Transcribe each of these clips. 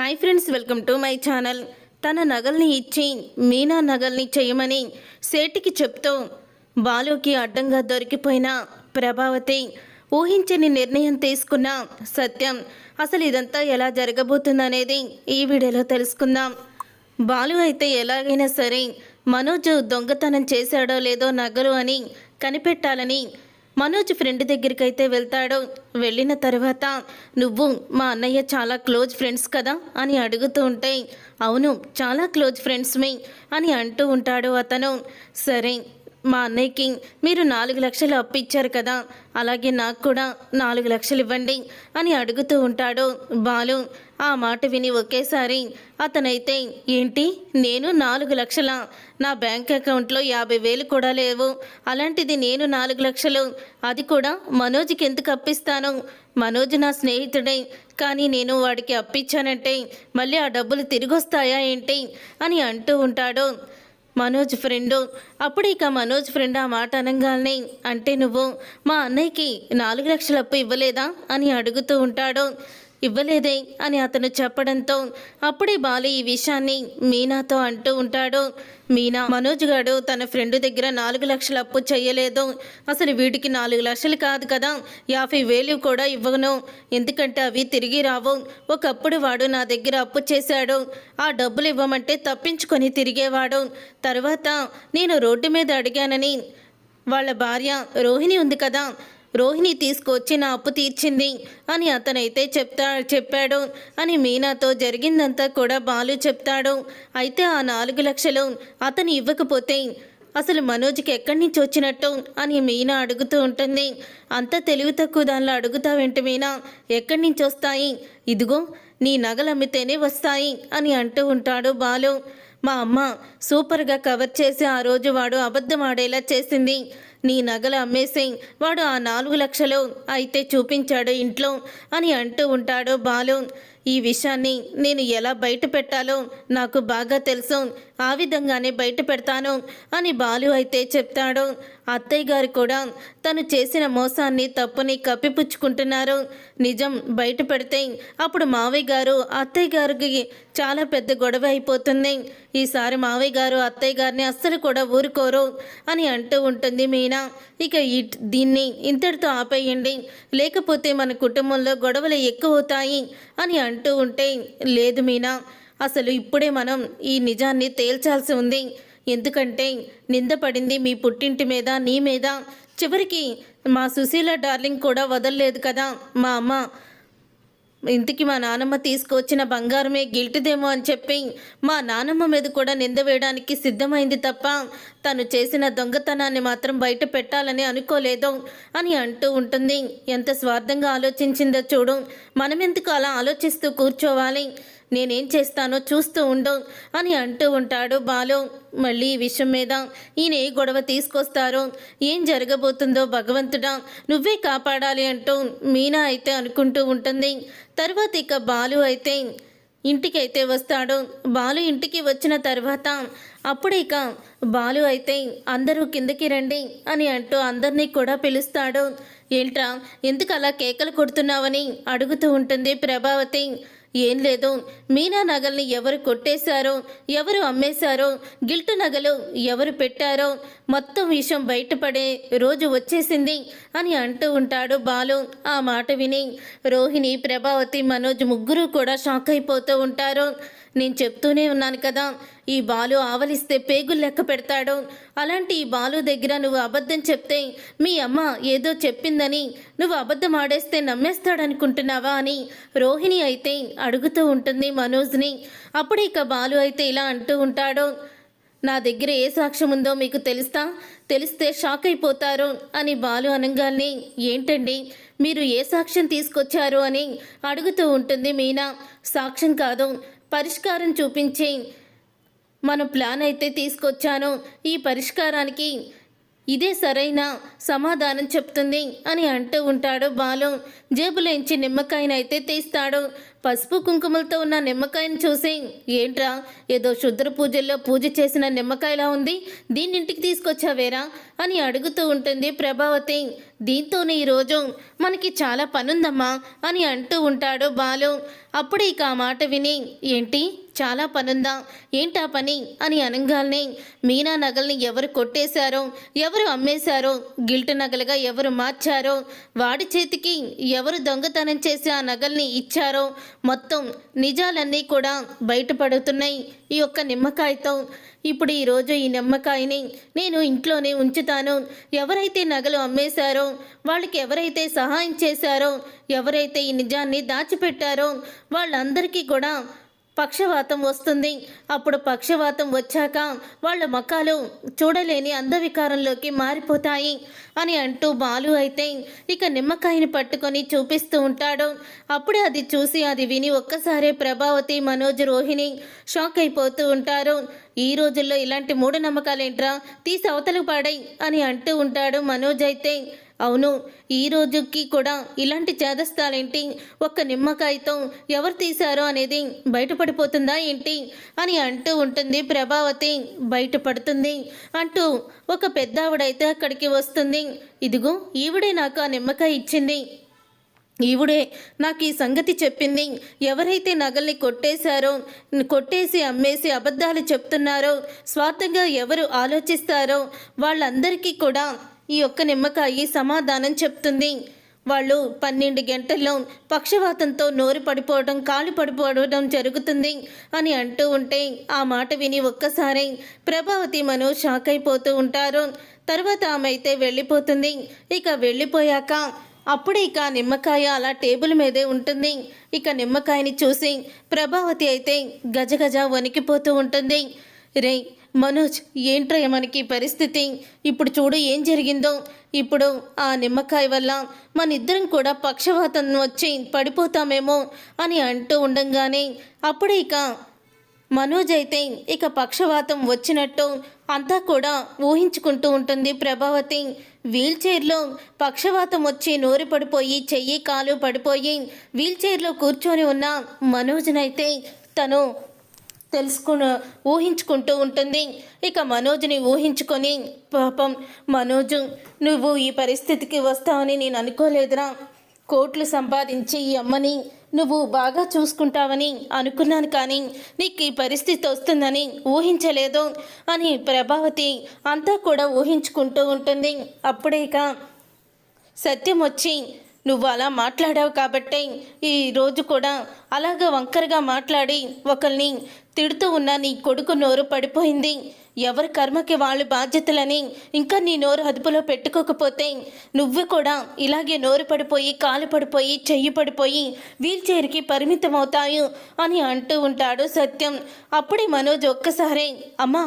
Hi friends welcome to my channel తన నగల్ని ఇచ్చి మీనా నగల్ని చేయమని సేటికి చెప్తూ బాలుకి అడ్డంగా దొరికిపోయిన ప్రభావతి ఊహించని నిర్ణయం తీసుకున్న సత్యం అసలు ఇదంతా ఎలా జరగబోతుందనేది ఈ వీడియోలో తెలుసుకుందాం. బాలు అయితే ఎలాగైనా సరే మనోజ్ దొంగతనం చేశాడో లేదో నగలు అని కనిపెట్టాలని మనోజ్ ఫ్రెండ్ దగ్గరికి అయితే వెళ్తాడు వెళ్ళిన తర్వాత నువ్వు మా అన్నయ్య చాలా క్లోజ్ ఫ్రెండ్స్ కదా? అని అడుగుతూ ఉంటే అవును చాలా క్లోజ్ ఫ్రెండ్స్ మీ అని అంటూ ఉంటాడు అతను. సరే మా అన్నయ్యకి మీరు నాలుగు లక్షలు అప్పిచ్చారు కదా అలాగే నాకు కూడా నాలుగు లక్షలు ఇవ్వండి అని అడుగుతూ ఉంటాడు బాలు. ఆ మాట విని ఒకేసారి అతనైతే ఏంటి? నేను నాలుగు లక్షల? నా బ్యాంక్ అకౌంట్లో యాభై వేలు కూడా లేవు. అలాంటిది నేను నాలుగు లక్షలు. అది కూడా మనోజ్కి ఎందుకు అప్పిస్తాను? మనోజ్ నా స్నేహితుడే. కానీ నేను వాడికి అప్పించానంటే మళ్ళీ ఆ డబ్బులు తిరిగి వస్తాయా ఏంటి? అని అంటూ ఉంటాడు మనోజ్ ఫ్రెండు. అప్పుడు ఇక మనోజ్ ఫ్రెండ్ ఆ మాట అనగానే అంటే నువ్వు మా అన్నయ్యకి నాలుగు లక్షల అప్పు ఇవ్వలేదా? అని అడుగుతూ ఉంటాడు. ఇవ్వలేదే అని అతను చెప్పడంతో అప్పుడే బాలు ఈ విషయాన్ని మీనాతో అంటూ ఉంటాడు. మీనా మనోజ్ గారు తన ఫ్రెండ్ దగ్గర నాలుగు లక్షల అప్పు చేయలేదు అసలు వీటికి నాలుగు లక్షలు కాదు కదా. యాభై వేలు కూడా ఇవ్వను. ఎందుకంటే అవి తిరిగి రావు. ఒకప్పుడు వాడు నా దగ్గర అప్పు చేశాడు. ఆ డబ్బులు ఇవ్వమంటే తప్పించుకొని తిరిగేవాడు. తర్వాత నేను రోడ్డు మీద అడిగానని వాళ్ళ భార్య రోహిణి ఉంది కదా. రోహిణి తీసుకొచ్చి నా అప్పు తీర్చింది అని అతనైతే చెప్తా చెప్పాడు. అని మీనాతో జరిగిందంతా కూడా బాలు చెప్తాడు. అయితే ఆ నాలుగు లక్షలు అతను ఇవ్వకపోతే అసలు మనోజ్కి ఎక్కడి నుంచి వచ్చినట్టు అని మీనా అడుగుతూ ఉంటుంది. అంత తెలివి తక్కువ దానిలో అడుగుతావేంటి మీనా? ఎక్కడి నుంచి వస్తాయి? ఇదిగో నీ నగలు అమ్మితేనే వస్తాయి అని అంటూ ఉంటాడు బాలు. మా అమ్మ సూపర్గా కవర్ చేసి ఆ రోజు వాడు అబద్ధం ఆడేలా చేసింది. నీ నగలు అమ్మేసి వాడు ఆ నాలుగు లక్షలు అయితే చూపించాడు ఇంట్లో అని అంటూ ఉంటాడు బాలు. ఈ విషయాన్ని నేను ఎలా బయట పెట్టాలో నాకు బాగా తెలుసు. ఆ విధంగానే బయట పెడతాను అని బాలు అయితే చెప్తాడు. అత్తయ్య గారు కూడా తను చేసిన మోసాన్ని తప్పుని కప్పిపుచ్చుకుంటున్నారు. నిజం బయట పెడితే అప్పుడు మావయ్య గారు అత్తయ్య గారికి చాలా పెద్ద గొడవ అయిపోతుంది. ఈసారి మావయ్య గారు అత్తయ్య గారిని అస్సలు కూడా ఊరుకోరు అని అంటూ ఉంటుంది మీనా. ఇక ఈ దీన్ని ఇంతటితో ఆపేయండి. లేకపోతే మన కుటుంబంలో గొడవలు ఎక్కువ అవుతాయి అని అంటూ ఉంటే లేదు మీనా. అసలు ఇప్పుడే మనం ఈ నిజాన్ని తేల్చాల్సి ఉంది. ఎందుకంటే నిందపడింది మీ పుట్టింటి మీద నీ మీద. చివరికి మా సుశీల డార్లింగ్ కూడా వదలలేదు కదా. మా అమ్మ ఇంటికి మా నానమ్మ తీసుకొచ్చిన బంగారమే గిల్టుదేమో అని చెప్పి మా నానమ్మ మీద కూడా నింద వేయడానికి సిద్ధమైంది తప్ప తను చేసిన దొంగతనాన్ని మాత్రం బయట పెట్టాలని అనుకోలేదు అని అంటూ ఉంటుంది. ఎంత స్వార్థంగా ఆలోచించిందో చూడు. మనం ఎందుకు అలా ఆలోచిస్తూ కూర్చోవాలి? నేనేం చేస్తానో చూస్తూ ఉండు అని అంటూ ఉంటాడు బాలు. మళ్ళీ ఈ విషయం మీద ఈయన ఏ గొడవ తీసుకొస్తారో ఏం జరగబోతుందో భగవంతుడా నువ్వే కాపాడాలి అంటూ మీనా అయితే అనుకుంటూ ఉంటుంది. తర్వాత ఇక బాలు అయితే ఇంటికైతే వస్తాడు. బాలు ఇంటికి వచ్చిన తర్వాత అప్పుడు ఇక బాలు అయితే అందరూ కిందకి రండి అని అంటూ అందరినీ కూడా పిలుస్తాడు. ఏంట్రా ఎందుకు అలా కేకలు కొడుతున్నావని? అడుగుతూ ఉంటుంది ప్రభావతి. ఏం లేదు. మీనా నగల్ని ఎవరు కొట్టేశారో ఎవరు అమ్మేశారో గిల్టు నగలు ఎవరు పెట్టారో మొత్తం విషయం బయటపడే రోజు వచ్చేసింది అని అంటూ ఉంటాడు బాలు ఆ మాట విని. రోహిణి ప్రభావతి మనోజ్ ముగ్గురు కూడా షాక్ అయిపోతూ ఉంటారు. నేను చెప్తూనే ఉన్నాను కదా ఈ బాలు ఆవలిస్తే పేగులు లెక్క పెడతాడు. అలాంటి ఈ బాలు దగ్గర నువ్వు అబద్ధం చెప్తే మీ అమ్మ ఏదో చెప్పిందని నువ్వు అబద్ధం ఆడేస్తే నమ్మేస్తాడనుకుంటున్నావా అని రోహిణి అయితే అడుగుతూ ఉంటుంది మనోజ్ని. అప్పుడు ఇక బాలు అయితే ఇలా అంటూ ఉంటాడు నా దగ్గర ఏ సాక్ష్యం ఉందో మీకు తెలుస్తా? తెలిస్తే షాక్ అయిపోతారు అని బాలు అనగానే ఏంటండి? మీరు ఏ సాక్ష్యం తీసుకొచ్చారు? అని అడుగుతూ ఉంటుంది మీనా. సాక్ష్యం కాదు పరిష్కారం చూపించి మన ప్లాన్ అయితే తీసుకొచ్చాను. ఈ పరిష్కారానికి ఇదే సరైన సమాధానం చెప్తుంది అని అంటూ ఉంటాడు బాలు. జేబులోంచి నిమ్మకాయనైతే తీస్తాడు. పసుపు కుంకుమలతో ఉన్న నిమ్మకాయని చూసి ఏంట్రా ఏదో శుద్ర పూజల్లో పూజ చేసిన నిమ్మకాయలా ఉంది దీన్ని ఇంటికి తీసుకొచ్చావేరా అని అడుగుతూ ఉంటుంది ప్రభావతి. దీంతోనే ఈరోజు మనకి చాలా పనుందమ్మా అని అంటూ ఉంటాడు బాలు. అప్పుడు ఇక ఆ మాట విని ఏంటి చాలా పనుందా? ఏంటా పని? అని అనగానే మీనా నగల్ని ఎవరు కొట్టేశారో ఎవరు అమ్మేశారో గిల్ట్ నగలుగా ఎవరు మార్చారో వాడి చేతికి ఎవరు దొంగతనం చేసి ఆ నగల్ని ఇచ్చారో మొత్తం నిజాలన్నీ కూడా బయటపడుతున్నాయి ఈ యొక్క నిమ్మకాయతో. ఇప్పుడు ఈరోజు ఈ నిమ్మకాయని నేను ఇంట్లోనే ఉంచుతాను. ఎవరైతే నగలు అమ్మేశారో వాళ్ళకి ఎవరైతే సహాయం చేశారో ఎవరైతే ఈ నిజాన్ని దాచిపెట్టారో వాళ్ళందరికీ కూడా పక్షవాతం వస్తుంది. అప్పుడు పక్షవాతం వచ్చాక వాళ్ళ మకాలు చూడలేని అందవికారంలోకి మారిపోతాయి అని అంటూ బాలు అయితే ఇక నిమ్మకాయని పట్టుకొని చూపిస్తూ ఉంటాడు. అప్పుడే అది చూసి అది విని ఒక్కసారే ప్రభావతి మనోజ్ రోహిణి షాక్ అయిపోతూ ఉంటారు. ఈ రోజుల్లో ఇలాంటి మూఢనమ్మకాలేంట్రా? తీసి అవతలకు పాడై అని అంటూ ఉంటాడు మనోజ్ అయితే. అవును ఈ రోజుకి కూడా ఇలాంటి చేదస్తాలేంటి? ఒక్క నిమ్మకాయతో ఎవరు తీశారో అనేది బయటపడిపోతుందా ఏంటి? అని అంటూ ఉంటుంది ప్రభావతి. బయటపడుతుంది అంటూ ఒక పెద్దావిడైతే అక్కడికి వస్తుంది. ఇదిగో ఈవిడే నాకు ఆ నిమ్మకాయ ఇచ్చింది. ఈవిడే నాకు ఈ సంగతి చెప్పింది. ఎవరైతే నగల్ని కొట్టేశారో కొట్టేసి అమ్మేసి అబద్ధాలు చెప్తున్నారో స్వార్థంగా ఎవరు ఆలోచిస్తారో వాళ్ళందరికీ కూడా ఈ ఒక్క నిమ్మకాయ సమాధానం చెప్తుంది. వాళ్ళు పన్నెండు గంటల్లో పక్షవాతంతో నోరు పడిపోవడం కాలు పడిపోవడం జరుగుతుంది అని అంటూ ఉంటే ఆ మాట విని ఒక్కసారి ప్రభావతి మను షాక్ అయిపోతూ ఉంటారు. తర్వాత ఆమె అయితే వెళ్ళిపోతుంది. ఇక వెళ్ళిపోయాక అప్పుడే ఇక నిమ్మకాయ అలా టేబుల్ మీదే ఉంటుంది. ఇక నిమ్మకాయని చూసి ప్రభావతి అయితే గజగజ వణికిపోతూ ఉంటుంది. రే మనోజ్ ఏంట్రా మనకి పరిస్థితి? ఇప్పుడు చూడు ఏం జరిగిందో. ఇప్పుడు ఆ నిమ్మకాయ వల్ల మన ఇద్దరం కూడా పక్షవాతం వచ్చి పడిపోతామేమో అని అంటూ ఉండంగానే అప్పుడే ఇక మనోజ్ అయితే ఇక పక్షవాతం వచ్చినట్టు అంతా కూడా ఊహించుకుంటూ ఉంటుంది ప్రభావతి. వీల్ చైర్లో పక్షవాతం వచ్చి నోరు పడిపోయి చెయ్యి కాలు పడిపోయి వీల్ చైర్లో కూర్చొని ఉన్న మనోజ్నైతే తను తెలుసుకుని ఊహించుకుంటూ ఉంటుంది. ఇక మనోజ్ని ఊహించుకొని పాపం మనోజు నువ్వు ఈ పరిస్థితికి వస్తావని నేను అనుకోలేదురా. కోట్లు సంపాదించి ఈ అమ్మని నువ్వు బాగా చూసుకుంటావని అనుకున్నాను కానీ నీకు ఈ పరిస్థితి వస్తుందని ఊహించలేదు అని ప్రభావతి అంతా కూడా ఊహించుకుంటూ ఉంటుంది. అప్పుడే ఇక సత్యం వచ్చి నువ్వు అలా మాట్లాడావు కాబట్టి ఈ రోజు కూడా అలాగ వంకరగా మాట్లాడి ఒకరిని తిడుతూ ఉన్న నీ కొడుకు నోరు పడిపోయింది. ఎవరి కర్మకి వాళ్ళు బాధ్యతలని ఇంకా నీ నోరు అదుపులో పెట్టుకోకపోతే నువ్వు కూడా ఇలాగే నోరు పడిపోయి కాలు పడిపోయి చెయ్యి పడిపోయి వీల్ చైర్కి పరిమితం అవుతాయి అని అంటూ ఉంటాడు సత్యం. అప్పుడే మనోజ్ ఒక్కసారే అమ్మా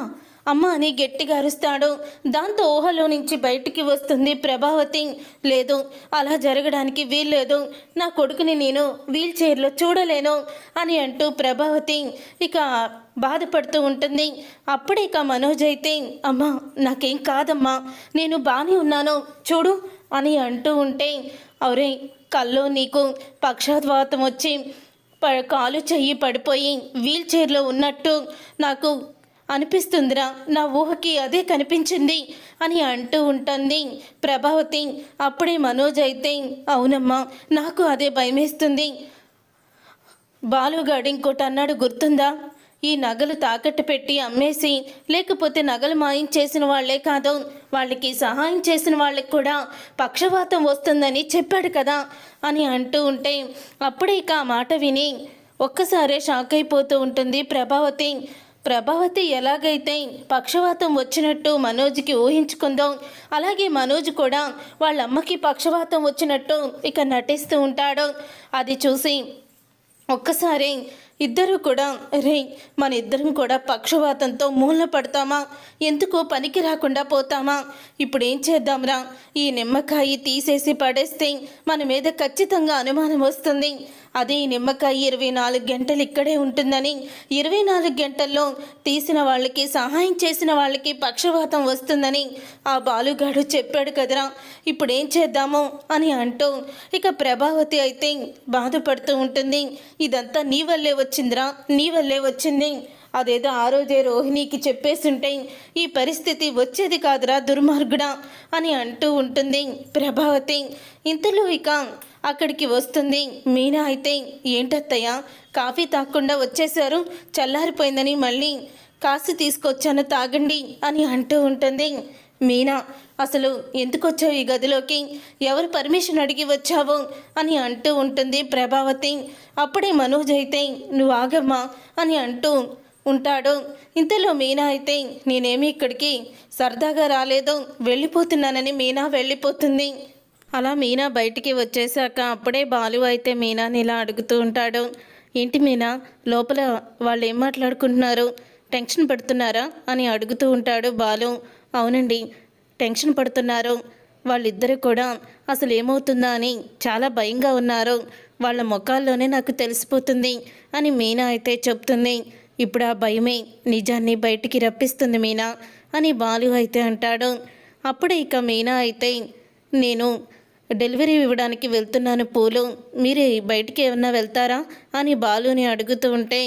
అమ్మ అని గట్టిగా అరుస్తాడు. దాంతో ఊహలో నుంచి బయటికి వస్తుంది ప్రభావతి. లేదు అలా జరగడానికి వీల్లేదు. నా కొడుకుని నేను వీల్ చైర్లో చూడలేను అని అంటూ ప్రభావతి ఇక బాధపడుతూ ఉంటుంది. అప్పుడే ఇక మనోజ్ అయితే అమ్మా నాకేం కాదమ్మా. నేను బాగానే ఉన్నాను. చూడు అని అంటూ ఉంటే అవరే కల్లో నీకు పక్షాద్వాతం వచ్చి ప కాలు చెయ్యి పడిపోయి వీల్ చైర్లో ఉన్నట్టు నాకు అనిపిస్తుందిరా నా ఊహకి అదే కనిపించింది అని అంటూ ఉంటుంది ప్రభావతి. అప్పుడే మనోజ్ అయితే అవునమ్మా నాకు అదే భయమేస్తుంది. బాలుగాడు ఇంకోటి అన్నాడు గుర్తుందా? ఈ నగలు తాకట్టు పెట్టి అమ్మేసి లేకపోతే నగలు మాయం చేసిన వాళ్ళే కాదు వాళ్ళకి సహాయం చేసిన వాళ్ళకి కూడా పక్షవాతం వస్తుందని చెప్పాడు కదా అని అంటూ ఉంటే అప్పుడే ఇక ఆ మాట విని ఒక్కసారే షాక్ అయిపోతూ ఉంటుంది ప్రభావతి. ప్రభావతి ఎలాగైతే పక్షవాతం వచ్చినట్టు మనోజ్కి ఊహించుకుందో అలాగే మనోజ్ కూడా వాళ్ళ అమ్మకి పక్షవాతం వచ్చినట్టు ఇక నటిస్తూ ఉంటాడు. అది చూసి ఒక్కసారి ఇద్దరు కూడా రే మన ఇద్దరం కూడా పక్షవాతంతో మూల పడతామా? ఎందుకు పనికి రాకుండా పోతామా? ఇప్పుడు ఏం చేద్దాంరా? ఈ నిమ్మకాయ తీసేసి పడేస్తే మన మీద ఖచ్చితంగా అనుమానం వస్తుంది. అదే నిమ్మకాయ ఇరవై నాలుగు గంటలు ఇక్కడే ఉంటుందని ఇరవై నాలుగు గంటల్లో తీసిన వాళ్ళకి సహాయం చేసిన వాళ్ళకి పక్షవాతం వస్తుందని ఆ బాలుగాడు చెప్పాడు కదరా. ఇప్పుడు ఏం చేద్దాము అని అంటూ ఇక ప్రభావతి అయితే బాధపడుతూ ఉంటుంది. ఇదంతా నీ వల్లే వచ్చిందిరా నీ వల్లే వచ్చింది. అదేదో ఆ రోజే రోహిణికి చెప్పేస్తుంటే ఈ పరిస్థితి వచ్చేది కాదురా దుర్మార్గుడా అని అంటూ ఉంటుంది ప్రభావతి. ఇంతలో ఇక అక్కడికి వస్తుంది. మీనా అయితే ఏంటత్తయ్య కాఫీ తాగకుండా వచ్చేసారు చల్లారిపోయిందని మళ్ళీ కాసి తీసుకొచ్చాను తాగండి అని అంటూ ఉంటుంది. మీనా అసలు ఎందుకు వచ్చావు ఈ గదిలోకి? ఎవరు పర్మిషన్ అడిగి వచ్చావు? అని అంటూ ఉంటుంది ప్రభావతి. అప్పుడే మనోజ్ అయితే నువ్వు ఆగమ్మా అని అంటూ ఉంటాడు. ఇంతలో మీనా అయితే నేనేమి ఇక్కడికి సరదాగా రాలేదు. వెళ్ళిపోతున్నానని మీనా వెళ్ళిపోతుంది. అలా మీనా బయటికి వచ్చేసాక అప్పుడే బాలు అయితే మీనాని ఇలా అడుగుతూ ఉంటాడు. ఏంటి మీనా? లోపల వాళ్ళు ఏం మాట్లాడుకుంటున్నారు? టెన్షన్ పడుతున్నారా? అని అడుగుతూ ఉంటాడు బాలు. అవునండి టెన్షన్ పడుతున్నారు. వాళ్ళిద్దరూ కూడా అసలు ఏమవుతుందా అని చాలా భయంగా ఉన్నారు. వాళ్ళ ముఖాల్లోనే నాకు తెలిసిపోతుంది అని మీనా అయితే చెప్తుంది. ఇప్పుడు ఆ భయమే నిజాన్ని బయటికి రప్పిస్తుంది మీనా అని బాలు అయితే అంటాడు. అప్పుడే ఇక మీనా అయితే నేను డెలివరీ ఇవ్వడానికి వెళ్తున్నాను పూలు. మీరు బయటికి ఏమన్నా వెళ్తారా? అని బాలుని అడుగుతూ ఉంటే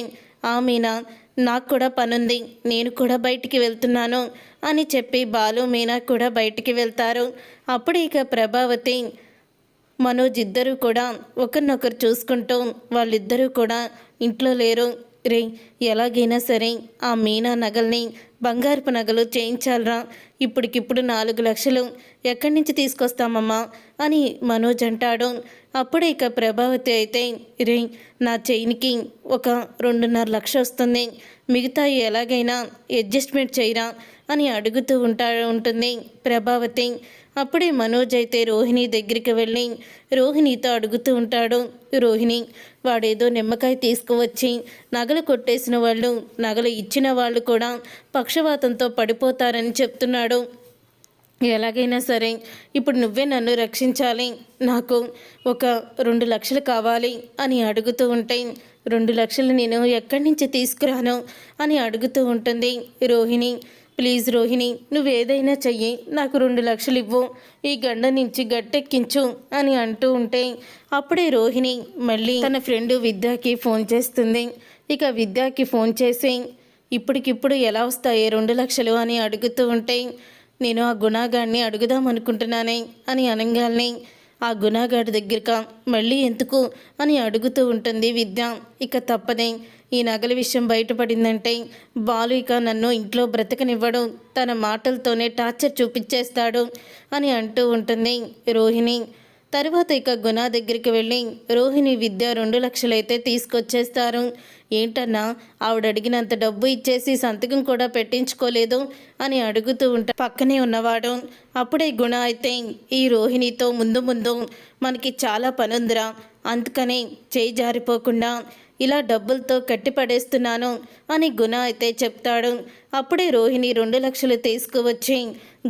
ఆ మీనా నాకు కూడా పనుంది నేను కూడా బయటికి వెళ్తున్నాను అని చెప్పి బాలు మీనా కూడా బయటికి వెళ్తారు. అప్పుడు ఇక ప్రభావతి మనోజ్ ఇద్దరూ కూడా ఒకరినొకరు చూసుకుంటూ వాళ్ళిద్దరూ కూడా ఇంట్లో లేరు. రే ఎలాగైనా సరే ఆ మీనా నగల్ని బంగారపు నగలు చేయించాలరా. ఇప్పటికిప్పుడు నాలుగు లక్షలు ఎక్కడి నుంచి తీసుకొస్తామమ్మా? అని మనోజ్ అంటాడు. అప్పుడే ఇక ప్రభావతి అయితే రే నా చైన్కి ఒక రెండున్నర లక్ష వస్తుంది. మిగతా ఎలాగైనా అడ్జస్ట్మెంట్ చేయరా అని అడుగుతూ ఉంటా ఉంటుంది ప్రభావతి. అప్పుడే మనోజ్ అయితే రోహిణి దగ్గరికి వెళ్ళి రోహిణితో అడుగుతూ ఉంటాడు. రోహిణి వాడేదో నిమ్మకాయ తీసుకువచ్చి నగలు కొట్టేసిన వాళ్ళు నగలు ఇచ్చిన వాళ్ళు కూడా పక్షవాతంతో పడిపోతారని చెప్తున్నాడు. ఎలాగైనా సరే ఇప్పుడు నువ్వే నన్ను రక్షించాలి నాకు ఒక రెండు లక్షలు కావాలి అని అడుగుతూ ఉంటే రెండు లక్షలు నేను ఎక్కడి నుంచి తీసుకురాను అని అడుగుతూ ఉంటుంది రోహిణి. ప్లీజ్ రోహిణి నువ్వేదైనా చెయ్యి నాకు రెండు లక్షలు ఇవ్వు ఈ గండ నుంచి గట్టెక్కించు అని అంటూ ఉంటే అప్పుడే రోహిణి మళ్ళీ తన ఫ్రెండ్ విద్యాకి ఫోన్ చేస్తుంది. ఇక విద్యాకి ఫోన్ చేసి ఇప్పటికిప్పుడు ఎలా వస్తాయి రెండు లక్షలు అని అడుగుతూ ఉంటే నేను ఆ గుణాగాన్ని అడుగుదాం అనుకుంటున్నానే అని అనగాల్ని ఆ గుణాగాడి దగ్గరక మళ్ళీ ఎందుకు అని అడుగుతూ ఉంటుంది విద్య. ఇక తప్పదే. ఈ నగల విషయం బయటపడిందంటే బాలు ఇక నన్ను ఇంట్లో బ్రతకనివ్వడు. తన మాటలతోనే టార్చర్ చూపించేస్తాడు అని అంటూ ఉంటుంది రోహిణి. తర్వాత ఇక గుణ దగ్గరికి వెళ్ళి రోహిణి విద్య రెండు లక్షలైతే తీసుకొచ్చేస్తారు. ఏంటన్నా ఆవిడ అడిగినంత డబ్బు ఇచ్చేసి సంతకం కూడా పెట్టించుకోలేదు అని అడుగుతూ ఉంటా పక్కనే ఉన్నవాడు. అప్పుడే గుణ అయితే ఈ రోహిణితో ముందు ముందు మనకి చాలా పనుందిరా. అందుకనే చేయి జారిపోకుండా ఇలా డబ్బులతో కట్టిపడేస్తున్నాను అని గుణ అయితే చెప్తాడు. అప్పుడే రోహిణి రెండు లక్షలు తీసుకువచ్చి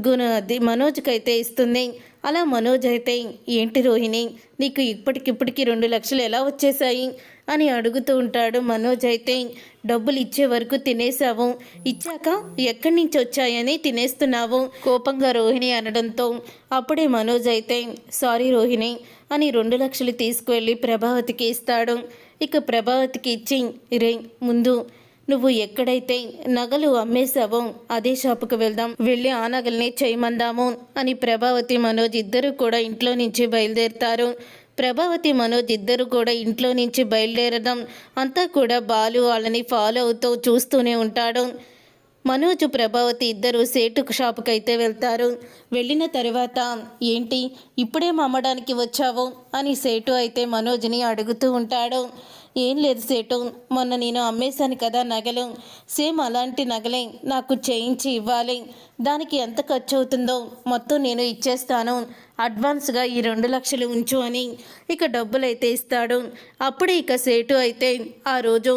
గుణ అది మనోజ్కి అయితే ఇస్తుంది. అలా మనోజ్ అయితే ఏంటి రోహిణి నీకు ఇప్పటికిప్పటికి రెండు లక్షలు ఎలా వచ్చేసాయి అని అడుగుతూ ఉంటాడు మనోజ్ అయితే డబ్బులు ఇచ్చే వరకు తినేసావు ఇచ్చాక ఎక్కడి నుంచి వచ్చాయని తినేస్తున్నావు? కోపంగా రోహిణి అనడంతో అప్పుడే మనోజ్ అయితే సారీ రోహిణి అని రెండు లక్షలు తీసుకువెళ్ళి ప్రభావతికి ఇస్తాడు. ఇక ప్రభావతికి ఇచ్చి రే ముందు. నువ్వు ఎక్కడైతే నగలు అమ్మేశావో అదే షాపుకు వెళ్దాం. వెళ్ళి ఆ నగల్ని చేయమందాము అని ప్రభావతి మనోజ్ ఇద్దరు కూడా ఇంట్లో నుంచి బయలుదేరుతారు. ప్రభావతి మనోజ్ ఇద్దరు కూడా ఇంట్లో నుంచి బయలుదేరడం అంతా కూడా బాలు వాళ్ళని ఫాలో అవుతూ చూస్తూనే ఉంటాడు. మనోజ్ ప్రభావతి ఇద్దరు సేటు షాప్కి అయితే వెళ్తారు. వెళ్ళిన తర్వాత ఏంటి ఇప్పుడే అమ్మడానికి వచ్చావు? అని సేటు అయితే మనోజ్ని అడుగుతూ ఉంటాడు. ఏం లేదు సేటు మొన్న నేను అమ్మేశాను కదా నగలు. సేమ్ అలాంటి నగలే నాకు చేయించి ఇవ్వాలి. దానికి ఎంత ఖర్చు అవుతుందో మొత్తం నేను ఇచ్చేస్తాను. అడ్వాన్స్గా ఈ రెండు లక్షలు ఉంచు అని ఇక డబ్బులు అయితే ఇస్తాడు. అప్పుడే ఇక సేటు అయితే ఆ రోజు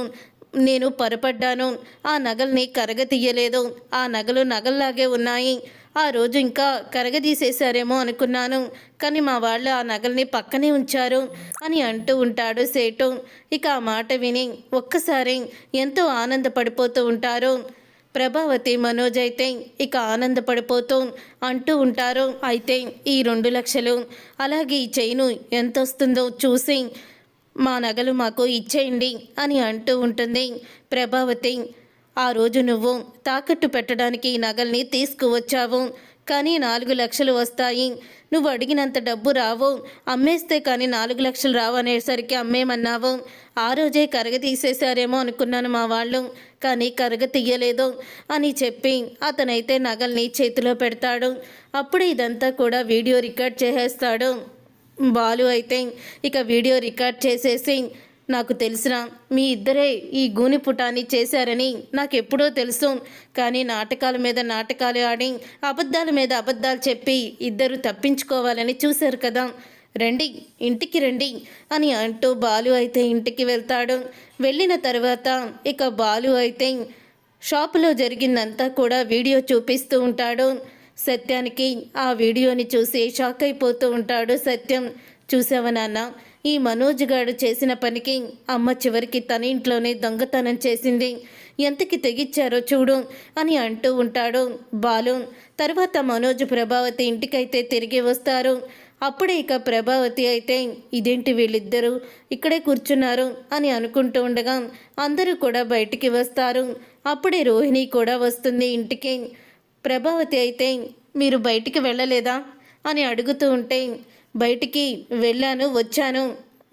నేను పొరపడ్డాను. ఆ నగల్ని కరగతీయలేదు. ఆ నగలు నగల్లాగే ఉన్నాయి. ఆ రోజు ఇంకా కరగదీసేశారేమో అనుకున్నాను. కానీ మా వాళ్ళు ఆ నగల్ని పక్కనే ఉంచారు అని అంటూ ఉంటాడు సేటు. ఇక ఆ మాట విని ఒక్కసారి ఎంతో ఆనందపడిపోతూ ఉంటారు. ప్రభావతి మనోజ్ అయితే ఇక ఆనందపడిపోతూ అంటూ ఉంటారు. అయితే ఈ రెండు లక్షలు అలాగే ఈ చైను ఎంత వస్తుందో చూసి మా నగలు మాకు ఇచ్చేయండి అని అంటూ ఉంటుంది ప్రభావతి. ఆ రోజు నువ్వు తాకట్టు పెట్టడానికి ఈ నగల్ని తీసుకువచ్చావు కానీ నాలుగు లక్షలు వస్తాయి. నువ్వు అడిగినంత డబ్బు రావు అమ్మేస్తే కానీ నాలుగు లక్షలు రావు అనేసరికి అమ్మేమన్నావు? ఆ రోజే కరగ తీసేశారేమో అనుకున్నాను మా వాళ్ళు కానీ కరగ తీయలేదు అని చెప్పి అతనైతే నగల్ని చేతిలో పెడతాడు. అప్పుడు ఇదంతా కూడా వీడియో రికార్డ్ చేసేస్తాడు. బాలు అయితే ఇక వీడియో రికార్డ్ చేసేసి నాకు తెలిసిన మీ ఇద్దరే ఈ గూని పుటాన్ని చేశారని నాకు ఎప్పుడో తెలుసు. కానీ నాటకాల మీద నాటకాలు ఆడి అబద్ధాల మీద అబద్ధాలు చెప్పి ఇద్దరు తప్పించుకోవాలని చూశారు కదా. రండి ఇంటికి రండి అని అంటూ బాలు అయితే ఇంటికి వెళ్తాడు. వెళ్ళిన తర్వాత ఇక బాలు అయితే షాపులో జరిగిందంతా కూడా వీడియో చూపిస్తూ ఉంటాడు. సత్యానికి ఆ వీడియోని చూసి షాక్ అయిపోతూ ఉంటాడు సత్యం. చూసావా నాన్న? ఈ మనోజ్ గాడు చేసిన పనికి అమ్మ చివరికి తన ఇంట్లోనే దొంగతనం చేసింది. ఎంతకి తెగిచ్చారో చూడు అని అంటూ ఉంటాడు బాలు. తర్వాత మనోజ్ ప్రభావతి ఇంటికైతే తిరిగి వస్తారు. అప్పుడే ఇక ప్రభావతి అయితే ఇదేంటి వీళ్ళిద్దరూ? ఇక్కడే కూర్చున్నారు అని అనుకుంటూ ఉండగా అందరూ కూడా బయటికి వస్తారు. అప్పుడే రోహిణి కూడా వస్తుంది ఇంటికి. ప్రభావతి అయితే మీరు బయటికి వెళ్ళలేదా? అని అడుగుతూ ఉంటే బయటికి వెళ్ళాను వచ్చాను.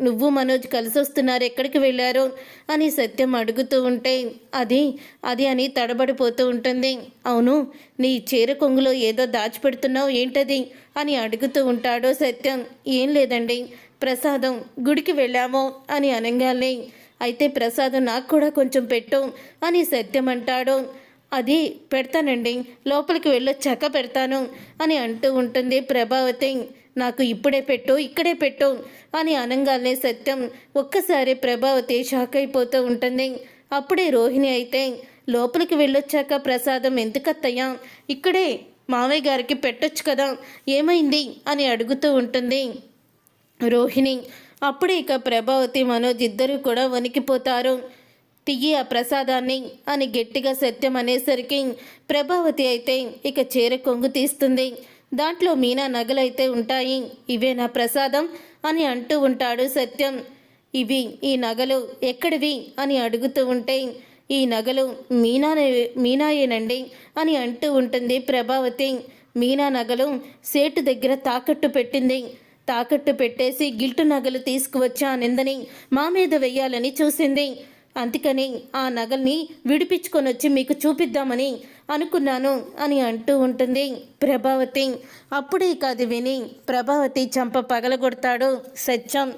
నువ్వు మనోజ్ కలిసి వస్తున్నారు ఎక్కడికి వెళ్ళారు? అని సత్యం అడుగుతూ ఉంటే అది అది అని తడబడిపోతూ ఉంటుంది. అవును నీ చీర కొంగులో ఏదో దాచిపెడుతున్నావు ఏంటది? అని అడుగుతూ ఉంటాడో సత్యం. ఏం లేదండి ప్రసాదం గుడికి వెళ్ళామో అని అనగానే. అయితే ప్రసాదం నాకు కూడా కొంచెం పెట్టు అని సత్యం అంటాడు. అది పెడతానండి. లోపలికి వెళ్ళొచ్చాక పెడతాను అని అంటూ ఉంటుంది ప్రభావతి. నాకు ఇప్పుడే పెట్టు ఇక్కడే పెట్టు అని అనగానే సత్యం ఒక్కసారి ప్రభావతి షాక్ అయిపోతూ ఉంటుంది. అప్పుడే రోహిణి అయితే లోపలికి వెళ్ళొచ్చాక ప్రసాదం ఎందుకత్తయ్యా? ఇక్కడే మావయ్య గారికి పెట్టొచ్చు కదా ఏమైంది? అని అడుగుతూ ఉంటుంది రోహిణి. అప్పుడే ఇక ప్రభావతి మనోజ్ ఇద్దరు కూడా వణికిపోతారు. తియ్యి ఆ ప్రసాదాన్ని అని గట్టిగా సత్యం అనేసరికి ప్రభావతి అయితే ఇక చీర కొంగు తీస్తుంది. దాంట్లో మీనా నగలైతే ఉంటాయి. ఇవే నా ప్రసాదం అని అంటూ ఉంటాడు సత్యం. ఇవి ఈ నగలు ఎక్కడివి అని అడుగుతూ ఉంటే ఈ నగలు మీనానే మీనాయేనండి అని అంటూ ఉంటుంది ప్రభావతి. మీనా నగలు సేటు దగ్గర తాకట్టు పెట్టింది. తాకట్టు పెట్టేసి గిల్టు నగలు తీసుకువచ్చా నిందని మా మీద వెయ్యాలని చూసింది. అందుకని ఆ నగల్ని విడిపించుకొని వచ్చి మీకు చూపిద్దామని అనుకున్నాను అని అంటూ ఉంటుంది ప్రభావతి. అప్పుడే ఇక అది విని ప్రభావతి చంప పగలగొడతాడు. సత్యం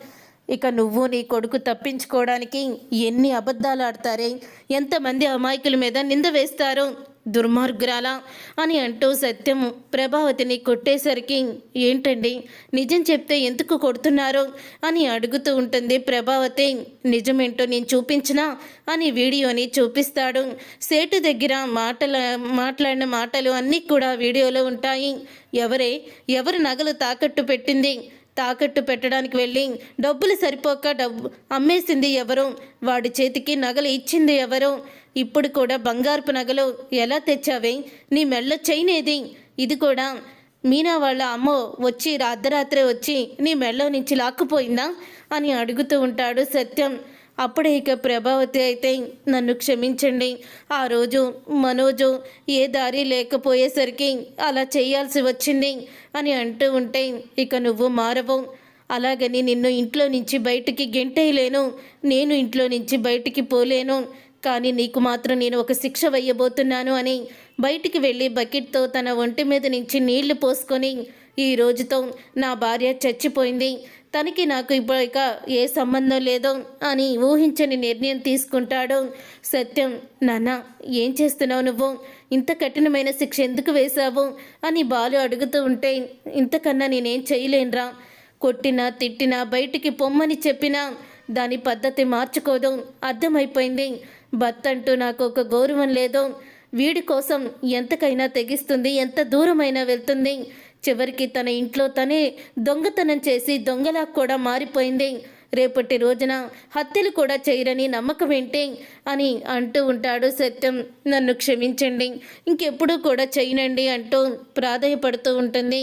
ఇక నువ్వు నీ కొడుకు తప్పించుకోవడానికి ఎన్ని అబద్ధాలు ఆడతారే? ఎంతమంది అమాయకుల మీద నింద వేస్తారు? దుర్మార్గురాలా అని అంటూ సత్యం ప్రభావతిని కొట్టేసరికి ఏంటండి? నిజం చెప్తే ఎందుకు కొడుతున్నారు? అని అడుగుతూ ఉంటుంది ప్రభావతి. నిజమేంటో నేను చూపించినా? అని వీడియోని చూపిస్తాడు. సేటు దగ్గర మాటల మాట్లాడిన మాటలు అన్నీ కూడా వీడియోలో ఉంటాయి. ఎవరే? ఎవరు నగలు తాకట్టు పెట్టింది? తాకట్టు పెట్టడానికి వెళ్ళి డబ్బులు సరిపోక డబ్బు అమ్మేసింది ఎవరు? వాడి చేతికి నగలు ఇచ్చింది ఎవరు? ఇప్పుడు కూడా బంగారపు నగలు ఎలా తెచ్చావే? నీ మెళ్ళ చైన్ ఏది? ఇది కూడా మీనా వాళ్ళ అమ్మ వచ్చి అర్ధరాత్రే వచ్చి నీ మెళ్ళ నుంచి లాక్కుపోయిందా? అని అడుగుతూ ఉంటాడు సత్యం. అప్పుడే ఇక ప్రభావతి అయితే నన్ను క్షమించండి. ఆ రోజు మనోజు ఏ దారి లేకపోయేసరికి అలా చేయాల్సి వచ్చింది అని అంటూ ఉంటే ఇక నువ్వు మారవు. అలాగని నిన్ను ఇంట్లో నుంచి బయటికి గెంటేయలేను. నేను ఇంట్లో నుంచి బయటికి పోలేను. కానీ నీకు మాత్రం నేను ఒక శిక్ష వేయబోతున్నాను అని బయటికి వెళ్ళి బకెట్తో తన ఒంటి మీద నుంచి నీళ్ళు పోసుకొని ఈ రోజుతో నా భార్య చచ్చిపోయింది. తనకి నాకు ఇప్పుడు ఇక ఏ సంబంధం లేదో అని ఊహించని నిర్ణయం తీసుకుంటాడు. సత్యం నాన్న ఏం చేస్తున్నావు నువ్వు? ఇంత కఠినమైన శిక్ష ఎందుకు వేశావు? అని బాలు అడుగుతూ ఉంటే ఇంతకన్నా నేనేం చేయలేనురా. కొట్టినా తిట్టినా బయటికి పొమ్మని చెప్పినా దాని పద్ధతి మార్చుకోదు. అర్థమైపోయింది. భర్త అంటూ నాకు ఒక గౌరవం లేదో వీడి కోసం ఎంతకైనా తెగిస్తుంది ఎంత దూరమైనా వెళ్తుంది. చివరికి తన ఇంట్లో తనే దొంగతనం చేసి దొంగలా కూడా మారిపోయింది. రేపటి రోజున హత్యలు కూడా చేయరని నమ్మకం ఏంటి అని అంటూ ఉంటాడు సత్యం. నన్ను క్షమించండి ఇంకెప్పుడు కూడా చేయనండి అంటూ ప్రాధాయపడుతూ ఉంటుంది.